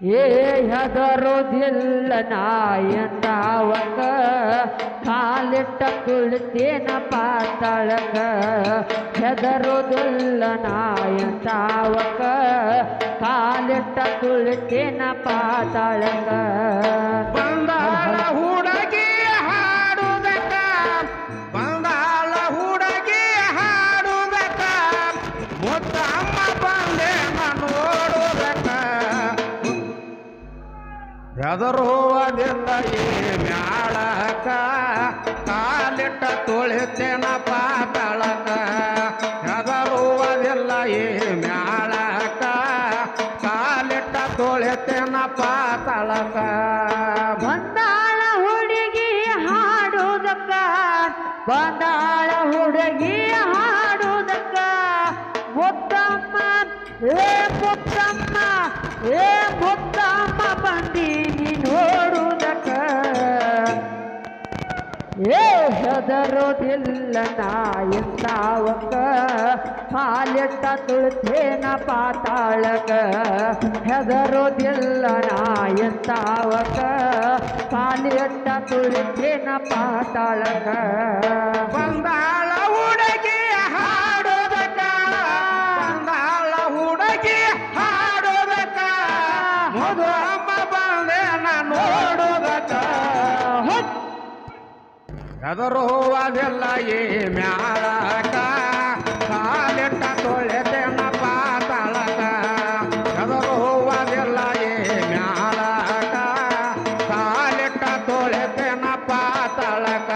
ಏ ಹೆದರೋದಿಲ್ಲ ನಾಯಂದಾವಕ ಕಾಲಿಟ್ಟ ತುಳಿತೇನ ಪಾತಾಳಕ ಹೆದರೋದಿಲ್ಲ ನಾಯಂದಾವಕ ಕಾಲಿಟ್ಟ ತುಳಿತೇನ ಪಾತಾಳಕ. ಬಂದಾಳ ಹೆದರುವುದಿಲ್ಲ ಈ ಮ್ಯಾಳಕ ಕಾಲಿಟ್ಟ ತುಳಿತೇನ ಏ ಹೆದರೋದಿಲ್ಲ ಕಾಲಿಟ್ಟ ತುಳಿತೇನ ಪಾತಾಳಕ ಹೆದರೋದಿಲ್ಲ ನಾಯಂದಾವಕ ಕಾಲಿಟ್ಟ ತುಳಿತೇನ ಪಾತಾಳಕ ಬಂದಾಳ ಹೆದರುವುದಿಲ್ಲ ಈ ಮ್ಯಾಳಕ ಕಾಲಿಟ್ಟ ತೊಳೆದೆನ ಪಾತಾಳಕ. ಹೆದರುವುದಿಲ್ಲ ಈ ಮ್ಯಾಳಕ ಕಾಲಿಟ್ಟ ತೊಳೆದೆನ ಪಾತಾಳಕ.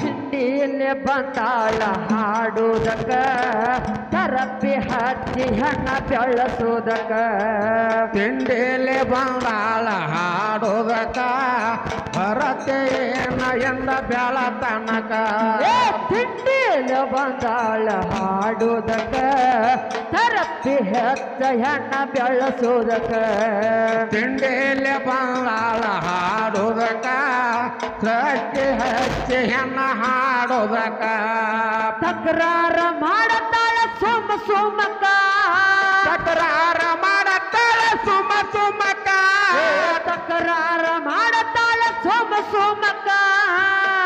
ತಿಂಡಿಯಲ್ಲಿ ಬಂದಾಳ ಹಾಡುವುದಕ್ಕ ತರಪ್ಪಿ ಹಚ್ಚಿ ಹಣ್ಣ ಬೆಳಸುದಕ್ಕ ತಿಂಡಿಲೆ ಬಂದಾಳ ಹಾಡೋದಕ್ಕ ಬರತೇನ ಎಂದ ಬೆಳ ತನಕ. ಏ ತಿಂಡಿಯಲ್ಲಿ ಬಂದಾಳ ಹಾಡುದಕ ತರಪ್ಪಿ ಹಚ್ಚ ಹೆಣ್ಣ ಬೆಳಸೋದಕ ತಿಂಡಿಲೆ ಬಂದಾಳ ಹಾಡುದಕ ಸಚ್ಚಿ ಹೆಚ್ಚ ಹೆಣ್ಣ ಹಾಡುದಕ ತಕರಾರ ಮಾಡತಾಳ ಸುಮ ಸುಮಕ ತಕರಾರ ಮಾಡತಾಳ ಸುಮ ಸುಮಕ ತಕರಾರ ಮಾಡತಾಳ ಸೋಮ ಸೋಮಕ್ಕ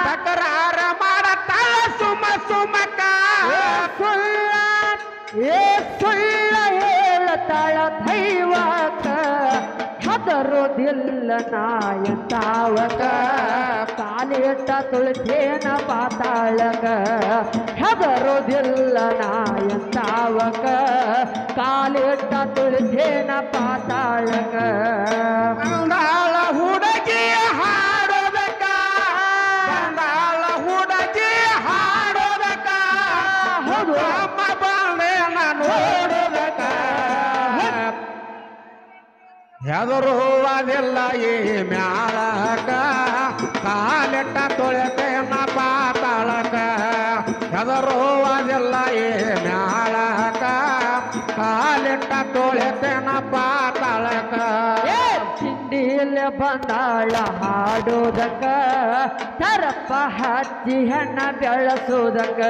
ತಕರಾರ ಮಾಡತಾಳ ಸುಮ ಸುಮಕ. ಸುಳ್ಳ ಏ ಸುಳ್ಳ ಹೇಳತಾಳ ದೈವಕ. ಹದರೋದಿಲ್ಲ ನಾಯ ತಾವಕ. ಕಾಲಿಟ್ಟ ತುಳಿತೇನ ಪಾತಾಳಕ ಹೆದರೋದಿಲ್ಲ ನಾಯಂತಾವಕ ಕಾಲಿಟ್ಟ ತುಳಿತೇನ ಪಾತಾಳಕ ಹುಡುಗಿಯ ಹುಡುಗಿ ಹೆದರುವುದಿಲ್ಲ ಈ ಮ್ಯಾಳಕ. ಕಾಲಿಟ್ಟ ತೊಳೆತೇನ ಪಾತಾಳಕ. ಹೆದರುವುದಿಲ್ಲ ಈ ಮ್ಯಾಳಕ. ಕಾಲಿಟ್ಟ ತೊಳೆತೇನ ಪಾತಾಳಕ. ತಿಂಡಿಯಲ್ಲಿ ಬಂದಾಳ ಹಾಡೋದಕ್ಕ ತರಪ್ಪ ಹಚ್ಚಿ ಹೆಣ್ಣ ಬೆಳಸೋದಕ್ಕ.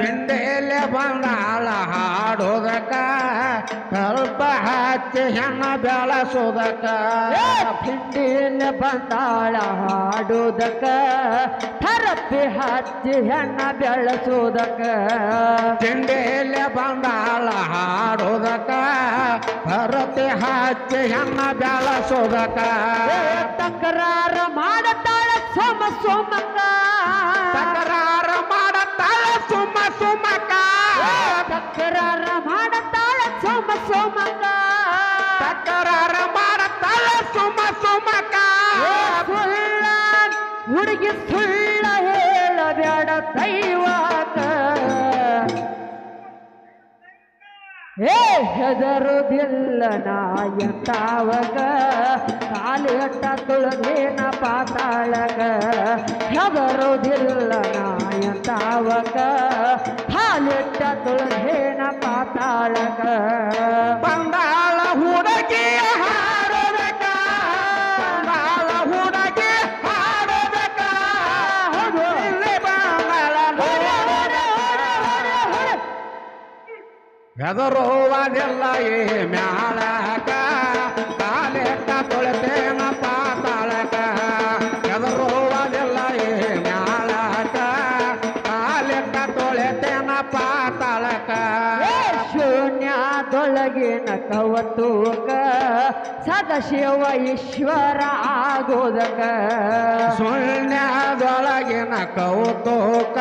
ತಿಂಡಿಲೆ ಬಂದಾಳ ಹಾಡೋದಕ್ಕ ತರಪ್ಪ ಹಚ್ಚಿ ಹೆಣ್ಣ ಬೆಳಸೋದಕ್ಕ. ತಿಂಡಿಯಲ್ಲಿ ಬಂದಾಳ ಹಾಡೋದಕ್ಕ ತರಪ್ಪಿ ಹಚ್ಚಿ ಹೆಣ್ಣ ಬೆಳಸೋದಕ್ಕ. ತಿಂಡಿಲೆ ಬಂದಾಳ ಹಾಡೋದಕ್ಕ ಹರತೆ ಹಚ್ಚಿ ಹೆಣ್ಣ ಬೆಳಸೋದಕ್ಕ. ಏ ತಕರಾರ ಮಾಡತಾಳ ಸೋಮ ಸೋಮಕ್ಕ ತಕರಾರ ಮಾಡತ್ತಾಳ ಸುಮ್ಮ ಸುಮ್ಮಕ್ಕ ಏ ತಕರಾರ ಮಾಡತಾಳ ಸೋಮ ಸೋಮಕ್ಕ ತಕರಾರ ಮಾಡತ್ತಾಳ ಸುಮ್ಮ ಸುಮ್ಮಕ್ಕ ಏ ಸುಳ್ಳ ಹುಡುಗಿ ಸುಳ್ಳ ಹೇಳಬೇಡ ದೈವಕ. ಏ ಹೆದರುದಿಲ್ಲ ಕಾಲು ಎಟ್ಟ ತುಳದೇನ ಪಾತಾಳಗ. ಹೆದರುದಿಲ್ಲ ಕಾಲು ಕಾಲಿಟ್ಟ ತುಳದೇನ ಪಾತಾಳಗ. ಬಂದಾಳ ಹುಡುಗಿ ಹೆದರುವುದಿಲ್ಲ ಈ ಮ್ಯಾಳಕ ಪಾತಾಳಕ ಸದಾಶಿವ ಈಶ್ವರ ಆಗೋದಕ. ಶೂನ್ಯದೊಳಗಿನ ಕೌತುಕ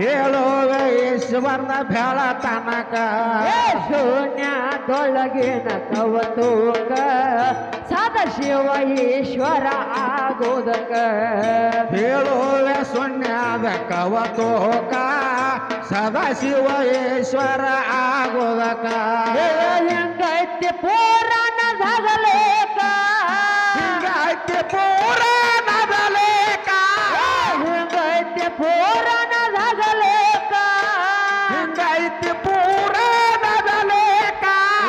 ಹೇಳುವ ಈಶ್ವರನ ಬೆಳ ತನಕ. ಏ ಶೂನ್ಯದೊಳಗಿನ ಕವತೂಕ ಸದಾಶಿವ ಈಶ್ವರ ಆಗೋದಕ. ಹೇಳುವ ಶೂನ್ಯದ ಕವತೋಕ ಸದಾಶಿವ ಈಶ್ವರ ಆಗೋದಕ. ಏ ಹೆಂಗೈತಿ ಪುರಾಣದಾಗ ಲೇಖ ಹಿಂಗಾಯ್ತಿ ಪುರಾಣದ ಲೇಖ ಹೆಂಗೈತಿ ಪುರಾಣದಾಗ ಲೇಖ ಹಿಂಗಾಯ್ತಿ ಪುರಾಣದ ಲೇಖ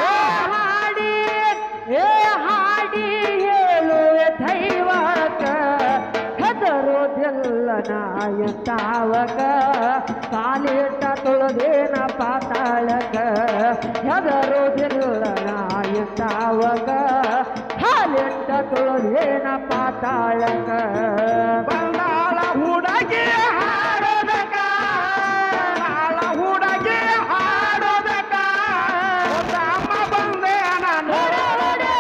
ಏ ಹಾಡಿ ಏ ಹಾಡಿ ಹೇಳುವೆ ದೈವಕ. ಹೆದರೋದಿಲ್ಲ ತುಳದೇನ ಪಾತಾಳಕ. ಹೆದರೋದಿಲ್ಲ ನಾಯಂತಾವಕ ಹಾಲಿಟ್ಟ ತುಳದೇನ ಪಾತಾಳಕ? ಬಂದಾಳ ಹುಡುಗಿ ಹಾಡೋದಕ ಬಂದಾಳ ಹುಡುಗಿ ಹಾಡೋದಕ ಅಮ್ಮ ಬಂದೆ ಹೊಡೆ.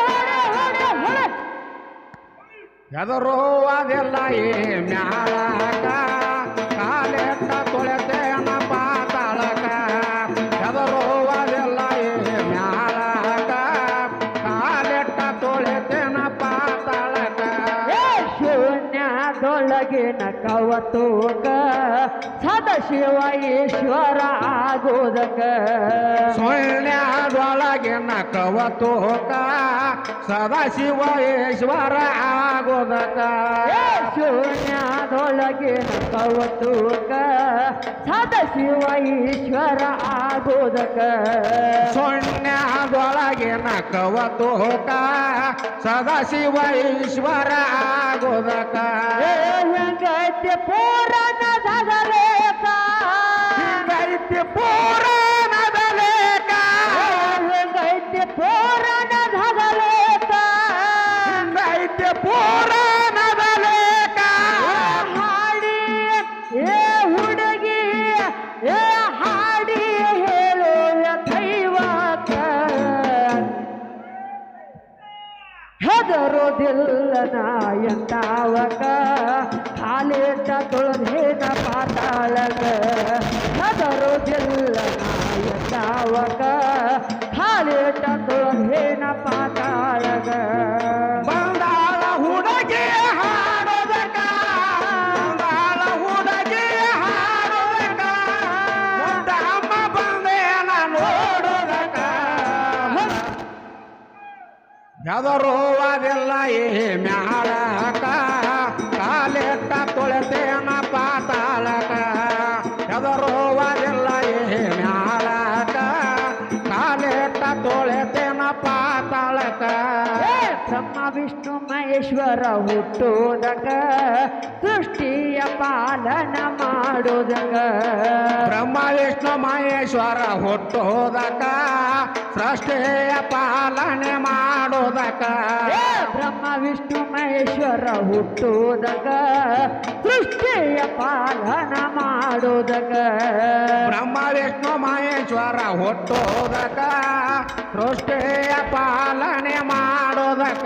ಎದರೋ ಅದೆಲ್ಲ ಏ ಮ್ಯಾಳಕ ಕವತೂಕ ಸದಾಶಿವ ಈಶ್ವರ ಆಗೋದಕ ಸೊಳ್ಳ್ಯಾದೊಳಗಿನ ಸದಾ ಸದಾಶಿವ ಈಶ್ವರ ಆಗೋದಕ. ಶೂನ್ಯದೊಳಗಿನ ಕವತೂಕ ಸದಾಶಿವ ಈಶ್ವರ ಆಗೋದಕ. ಸೊನ್ಯಾದೊಳಗಿನ ಕವತೋಕ ಸದಾಶಿವ ಈಶ್ವರ ಆಗೋದಕ. ಹೆಂಗೈತಿ ಪುರಾಣದಾಗ ನಾಯಂತಾವಕ ಹಾಲಿಟ್ಟ ತುಳದೇನ ಪಾತಾಳಗ ಹೆದರೋದಿಲ್ಲ ನಾಯಂತಾವಕ ಹಾಲೇಟ ತುಳದೇನ ಪಾತಾಳಕ ಎದರುವುದಿಲ್ಲ ಈ ಮ್ಯಾಳಕ ಕಾಲೆಟ್ಟ ತೊಳೆತೇನ ಪಾತಾಳಕ ಎದರುವುದಿಲ್ಲ ಈ ಮ್ಯಾಳಕ ಕಾಲೆಟ್ಟ ತೊಳೆತೇನ ಪಾತಾಳಕ ಏ ಬ್ರಹ್ಮ ವಿಷ್ಣು ಮಹೇಶ್ವರ ಹುಟ್ಟೋದಕ ಸೃಷ್ಟಿಯ ಪಾಲನ ಮಾಡೋದಕ ಬ್ರಹ್ಮ ವಿಷ್ಣು ಮಹೇಶ್ವರ ಹುಟ್ಟೋದಕ ಸೃಷ್ಟಿಯ ಪಾಲನೆ ಮಾಡೋದಕ ಬ್ರಹ್ಮ ವಿಷ್ಣು ಮಹೇಶ್ವರ ಹುಟ್ಟೋದಕ ಸೃಷ್ಟಿಯ ಪಾಲನ ಮಾಡೋದಕ ಬ್ರಹ್ಮ ವಿಷ್ಣು ಮಹೇಶ್ವರ ಹುಟ್ಟೋದಕ ಸೃಷ್ಟಿಯ ಪಾಲನೆ ಮಾಡೋದಕ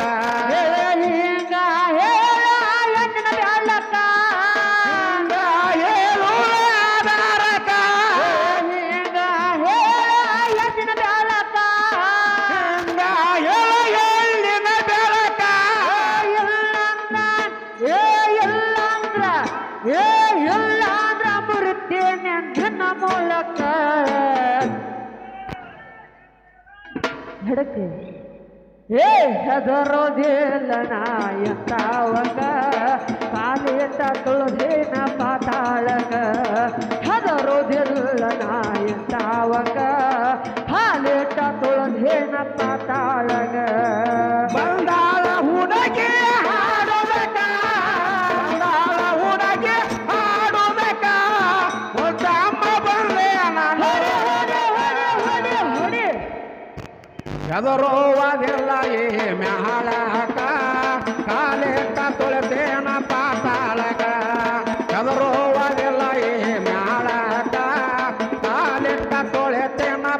ಹೆದರೋದಿಲ್ಲ ನಾಯಂತಾವಕ ಕಾಲಿಟ ತುಳದೇನ ಪಾತಾಳಕ. ಹೆದರೋದಿಲ್ಲ ನಾಯಂತಾವಕ ಎದರೋವದಿಲ್ಲ ಏ ಮ್ಯಾಳಕ. ಕಾಲೆಟ್ಟ ತೊಳೆತೇನ ಪಾತಾಳಕ. ಎದರೋವದಿಲ್ಲ ಏ ಮ್ಯಾಳಕ.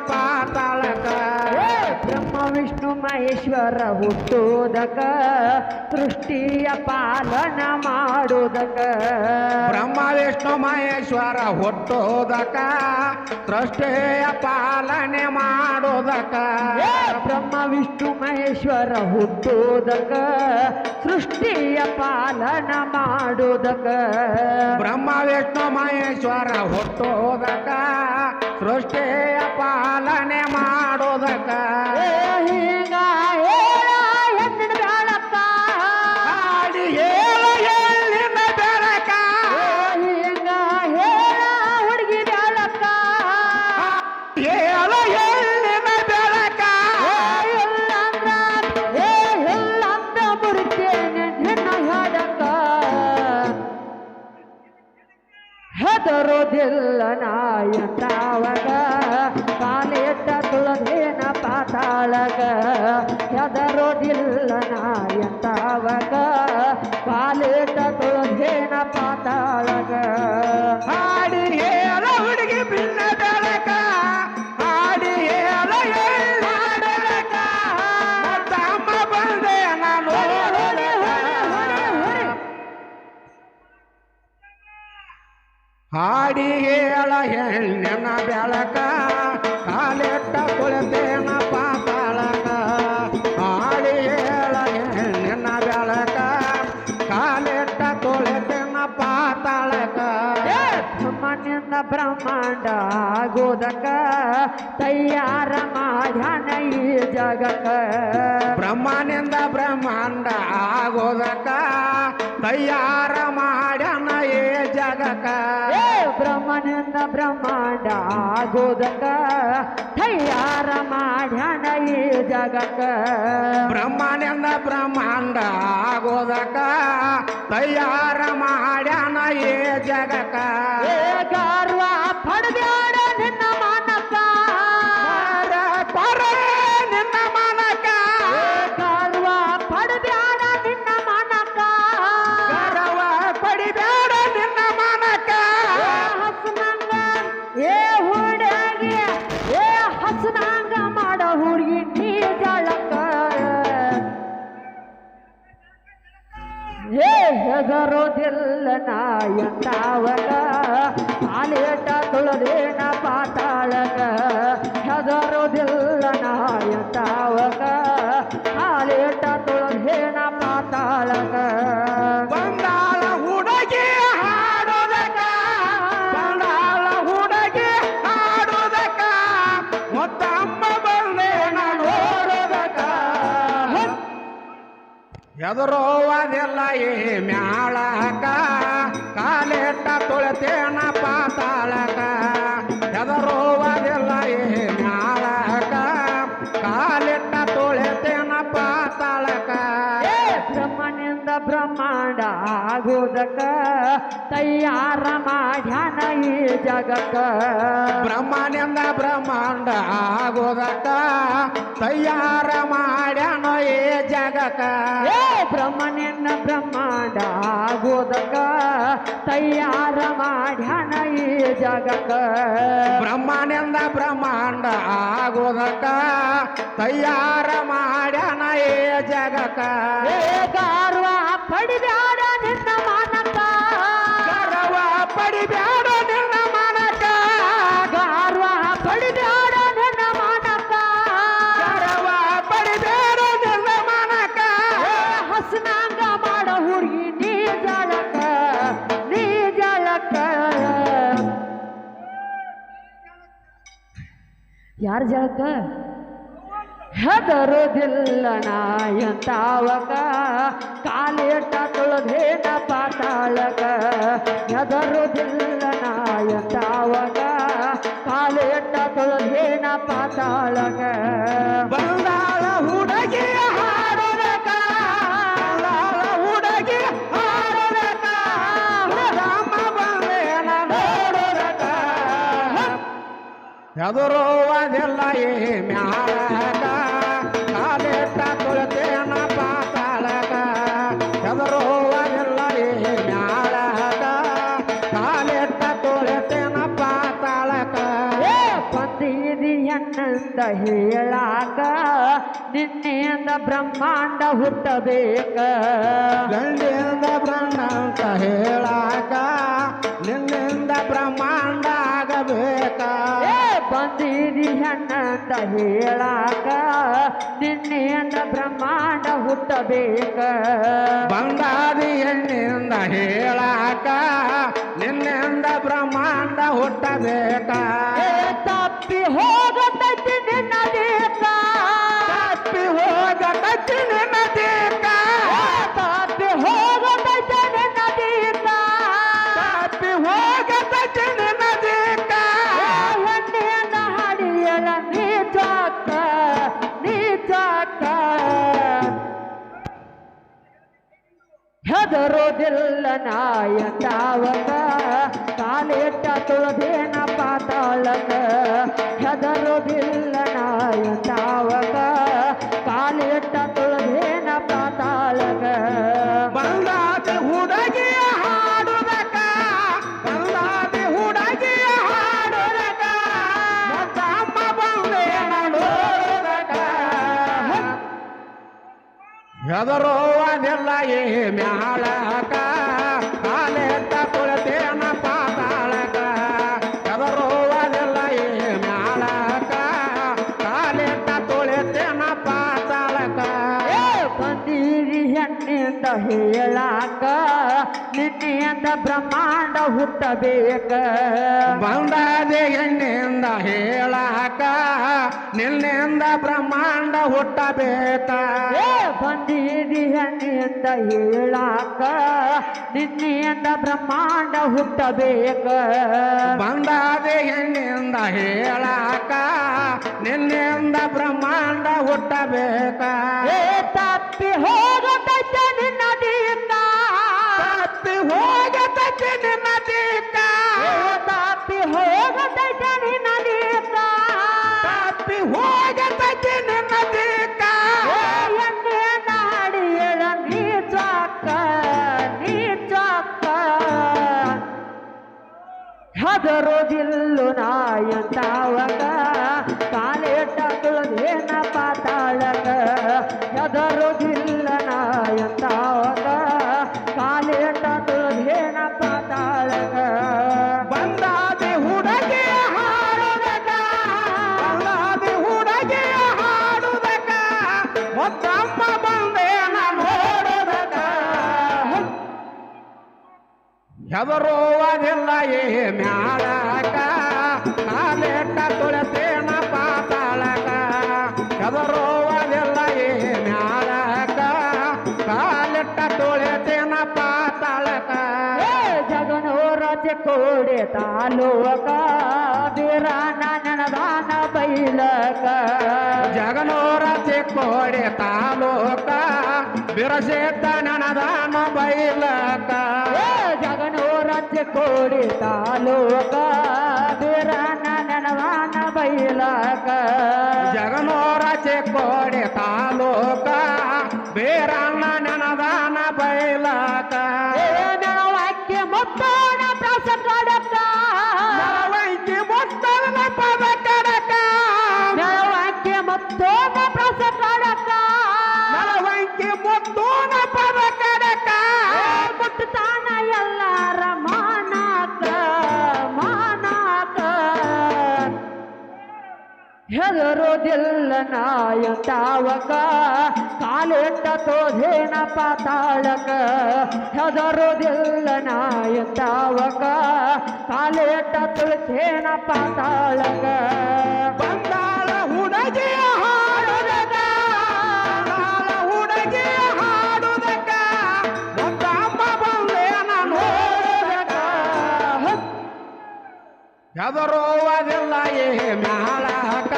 ಪಾತಾಳಕ. ಏ ಬ್ರಹ್ಮ, ವಿಷ್ಣು, ಮಹೇಶ್ವರ ಹುಟ್ಟುವುದಕ, ಸೃಷ್ಟಿಯ ಪಾಲನ ಮಾಡುವುದಕ ಬ್ರಹ್ಮ, ವಿಷ್ಣು, ಮಹೇಶ್ವರ ಹುಟ್ಟೋದಕ ಸೃಷ್ಟಿಯ ಪಾಲನೆ ಮಾಡೋದಕ. ಬ್ರಹ್ಮ ವಿಷ್ಣು ಮಹೇಶ್ವರ ಹುಟ್ಟೋದಕ ಸೃಷ್ಟಿಯ ಪಾಲನ ಮಾಡೋದಕ. ಬ್ರಹ್ಮ ವಿಷ್ಣು ಮಹೇಶ್ವರ ಹುಟ್ಟೋದಕ ಸೃಷ್ಟಿಯ ಪಾಲನೆ ಮಾಡೋದಕ. ನಾಯಂತಾವಗ ಹಾಡಿ ಹೇಳ ಹೆಣ್ಣಿನ ಬೆಳಕ. ಕಾಲೆಟ್ಟ ಕುಳಿತೇನ ಏ ಬ್ರಹ್ಮನಿಂದ ಬ್ರಹ್ಮಾಂಡ ಆಗೋದಕ ತಯಾರ ಮಾಡ್ಯಾನ ಈ ಜಗಕ್ಕ ಬ್ರಹ್ಮನಿಂದ ಬ್ರಹ್ಮಾಂಡ ಆಗೋದಕ ತಯಾರ ಮಾಡ್ಯಾನ ಏ ಜಗಕ ಏ ಬ್ರಹ್ಮನಿಂದ ಬ್ರಹ್ಮಾಂಡ ಆಗೋದಕ ತಯಾರ ಮಾಡ್ಯಾನ ಈ ಜಗಕ್ಕ ಬ್ರಹ್ಮನಿಂದ ಬ್ರಹ್ಮಾಂಡ ಆಗೋದಕ ತಯಾರ ಮಾಡ್ಯಾನ ಏ ಜಗಕ ಏ ಎದುರೋವದೆಲ್ಲ ಏ ಮ್ಯಾಳಕ. ಕಾಲೆಟ್ಟ ತುಳತೇನ ಪಾತಾಳಕ. ಎದುರೋವದೆಲ್ಲ ಏ ಮ್ಯಾಳಕ. ಕಾಲೆಟ್ಟ ಬ್ರಹ್ಮಾಂಡ ಆಗೋದಕ ತಯಾರ ಮಾಡ್ಯಾನ ಈ ಜಗಕ್ಕ. ಬ್ರಹ್ಮನಿಂದ ಬ್ರಹ್ಮಾಂಡ ಆಗೋದಕ್ಕ ತಯಾರ ಮಾಡ್ಯಾನ ಏ ಜಗಕ ಏ ಬ್ರಹ್ಮನಿಂದ ಬ್ರಹ್ಮಾಂಡ ಆಗೋದಕ ತಯಾರ ಮಾಡ್ಯಾನ ಈ ಜಗಕ್ಕ. ಬ್ರಹ್ಮನಿಂದ ಬ್ರಹ್ಮಾಂಡ ಆಗೋದಕ್ಕ ತಯಾರ ಮಾಡ್ಯಾನ ಏ ಜಗಕ ಯಾರ ಜಳಕ ಹೆದರೋದಿಲ್ಲ ನಾಯಂತಾವಕ ಕಾಲೇಟ ತುಳದೇನ ಪಾತಾಳಕ. ಹೆದರೋದಿಲ್ಲ ನಾಯಂತಾವಕ ಕಾಲೇಟ ತುಳದೇನ ಪಾತಾಳಕ. ಬಂದಾಳ ಹುಡುಗಿ ಎದುರುವುದಿಲ್ಲ ಏ ಮ್ಯಾಳಕ ಕಾಲಿಟ್ಟ ತುಳಿತೇನ ಪಾತಾಳಕ ಎದುರುವುದಿಲ್ಲ ಏ ಮ್ಯಾಳಕ ಕಾಲಿಟ್ಟ ತುಳಿತೇನ ಪಾತಾಳಕ ಹೆಣ್ಣಂದ ಹೇಳಾಕ ನಿನ್ನೆಯಿಂದ ಬ್ರಹ್ಮಾಂಡ ಹುಟ್ಟಬೇಕ. ಗಂಡಿಯಿಂದ ಬ್ರಹ್ಮ ಅಂತ ಹೇಳಾಕ ನಿನ್ನಿಂದ ಬ್ರಹ್ಮಾಂಡ ಬಂದಿದಿ ಹೆಣ್ಣಂದ ಹೇಳಾಕ ನಿನ್ನೆಯಿಂದ ಬ್ರಹ್ಮಾಂಡ ಹುಟ್ಟಬೇಕ. ಬಂಗಾರಿ ಹೆಣ್ಣಿಂದ ಹೇಳಾಕ ನಿನ್ನೆಯಿಂದ ಬ್ರಹ್ಮಾಂಡ ಹುಟ್ಟಬೇಕ. ತಪ್ಪಿ ಹೋಗತೈತಿ ನಿನ್ನ ಹೆದರೋದಿಲ್ಲ ತಾವಕ ಕಾಲೆಟ್ಟ ತುಳದೇನ ಪಾತಾಳಕ. ಹೆದರೋದಿಲ್ಲ ನಾಯ ಕಾಲಿಟ್ಟ ಹೆದರೋವದಿಲ್ಲ ಏ ಮ್ಯಾಳಕ ಹೆಣ್ಣಿಂದ ಹೇಳಾಕ ನಿನ್ನಿಂದ ಬ್ರಹ್ಮಾಂಡ ಹುಟ್ಟಬೇಕ. ಬಂದಾದೆ ಎಣ್ಣೆಯಿಂದ ಹೇಳಾಕ ನಿನ್ನಿಂದ ಬ್ರಹ್ಮಾಂಡ ಹುಟ್ಟಬೇಕ. ಬಂದೀರಿ ಹೆಣ್ಣಿಂದ ಹೇಳಾಕ ನಿನ್ನೆಯಿಂದ ಬ್ರಹ್ಮಾಂಡ ಹುಟ್ಟಬೇಕ. ಬಂದಾದೆ ಎಣ್ಣೆಯಿಂದ ಹೇಳಾಕ ನಿನ್ನಿಂದ ಬ್ರಹ್ಮಾಂಡ ಹುಟ್ಟಬೇಕ. ತಪ್ಪಿ ಹೋಗತೈತ ಹೆದರೋದಿಲ್ಲು ನಾಯಂತಾವಕ ಕಾಲೇಟ ತುಳದೇನ ಪಾತಾಳಕ ಹೆದರೋದಿಲ್ಲ ನಾಯಂತಾವಕ ಕಾಲೇಟ ಹೆದರೋವದಿಲ್ಲ ಏ ಮ್ಯಾಳಕ ಕಾಲೆಟ್ಟ ತುಳತೇನ ಪಾತಾಳಕ? ಹೆದರೋವದಿಲ್ಲ ಏ ಮ್ಯಾಳಕ ಕಾಲೆಟ್ಟ ತುಳತೇನ ಪಾತಾಳಕ? ಜಗನೂರ ಕೋಡೆ ತಾಲೂಕ ಬೀರಾನ ನನದಾನ ಬೈಲಕ. ಜಗನೂರ ಚಿಕ್ಕೋಡಿ ತಾಲೂಕ ಬಿರಸೇತ ನನದಾನ ಬೈಲಕ. ಏ ಕೋಡಿ ತಾಲೋಕ ತಾಲೂಕ ನನವಾನ ಬೈಲಕ. ಜಗನೋರಚೆ ಕೋಡಿ ತಾಲೂಕ ಬೀರಣ್ಣ ನನವಾನ ಬೈಲಕ. ಹೆದರೋದಿಲ್ಲ ನಾಯಂತಾವಕ ಕಾಲೆಟ್ಟ ತೋಧೇನ ಪಾತಾಳಕ. ಹೆದರೋದಿಲ್ಲ ನಾಯಂತಾವಕ ಕಾಲೆಟ್ಟ ತುಳಸೇನ ಪಾತಾಳಕ. ಬಂದಾಳ ಹುಡುಗಿಯ ಹಾಡುದಕ. ಬಂದಾಳ ಹುಡುಗಿಯ ಹಾಡುದಕ. ಮೊತ್ತಮ್ಮ ಬಂದೇನ ನೋಡುದಕ. ಹೆದರೋವದಿಲ್ಲ ಏ ಮ್ಯಾಳಕ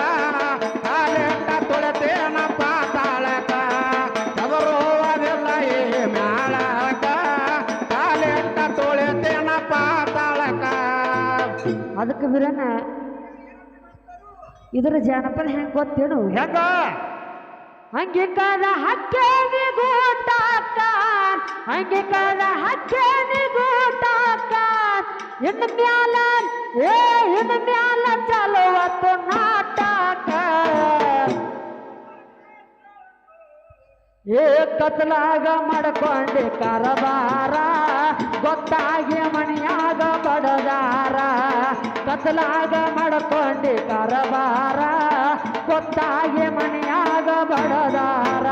ಅದಕ್ಕೆ ಇದರ ಜಾನಪದ ಹೆಂಗೆ ಗೊತ್ತೇನು? ಹೆಂಗ? ಹಂಗೆ ಕಾಲ ಹಕ್ಕೇನಿ ಗೂಟಾಕ ಹಂಗೆ ಕಾಲ ಹಕ್ಕೇನಿ ಗೂಟಾಕ ಇನ್ನು ಮ್ಯಾಲ ಏ ಇನ್ನು ಮ್ಯಾಲ ಚಲುವತ್ತು ನಾಟಕ. ಏ ಕತ್ಲಾಗ ಮಾಡ್ಕೊಂಡೆ ಕಾರಬಾರ. ಗೊತ್ತಾಗಿ ಮನೆಯಾಗ ಪಡದಾರ ಕತ್ಲಾಗ ಮಾಡ್ಕೊಂಡೆ ಕರಬಾರ ಗೊತ್ತಾಗಿ ಮನೆಯಾಗ ಬಡದಾರ.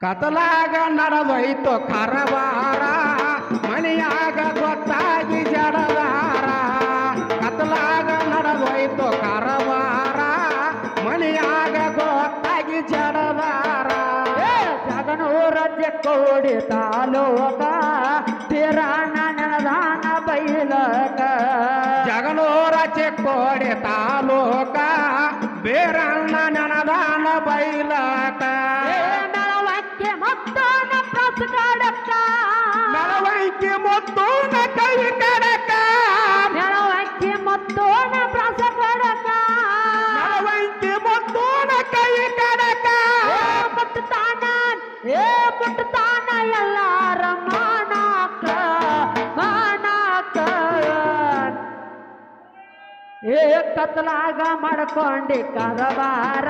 ಕತಲಾಗ ನಡೆದೋಯ್ತು ಕರವಾರ. ಮನೆಯಾಗ ಗೊತ್ತಾಗಿ ಕತಲಾಗ ನಡೆದೋಯ್ತು ಕಾರವಾರ ಮನೆಯಾಗ ಗೊತ್ತಾಗಿ ಜಡದಾರ ಜಗನೂರ ಕೋಡಿ ತಾಲೂಕ ತೀರಾಣ ನೆನದಾನ ಬೈಲಕ. ಜಗನೂರ ಚಿಕ್ಕೋಡಿ ತಾಲೂಕ ಬೇರಣ್ಣ ನೆನದಾನ ಬೈಲಕ ಪ್ರಸ್ಕಡಕ್ಕ ಮುತ್ತೂನ ಕೈ ಕಡಕ ಕತ್ಲಾಗ ಮಾಡ್ಕೊಂಡಿ ಕರಬಾರ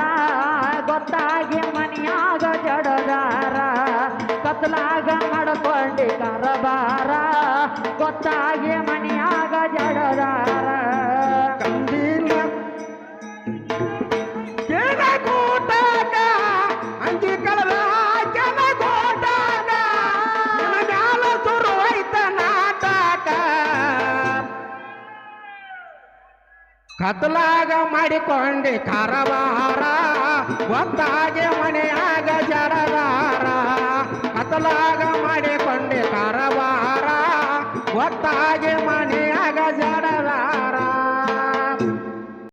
ಗೊತ್ತಾಗಿ ಮನೆಯಾಗ ಜಡದಾರ. ಕತ್ಲಾಗ ಮಾಡ್ಕೊಂಡಿ ಕರಬಾರ ಗೊತ್ತಾಗಿ ಮನೆಯಾಗ ಜಡದಾರ. ಕತ್ಲಾಗ ಮಾಡಿಕೊಂಡು ಕಾರವಾರ. ಒತ್ತಾಗೆ ಮನೆಯಾಗ ಜರವಾರ ಕತ್ಲಾಗ ಮಾಡಿಕೊಂಡು ಕಾರವಾರ. ಒತ್ತಾಗೆ ಮನೆಯಾಗ ಜರವಾರ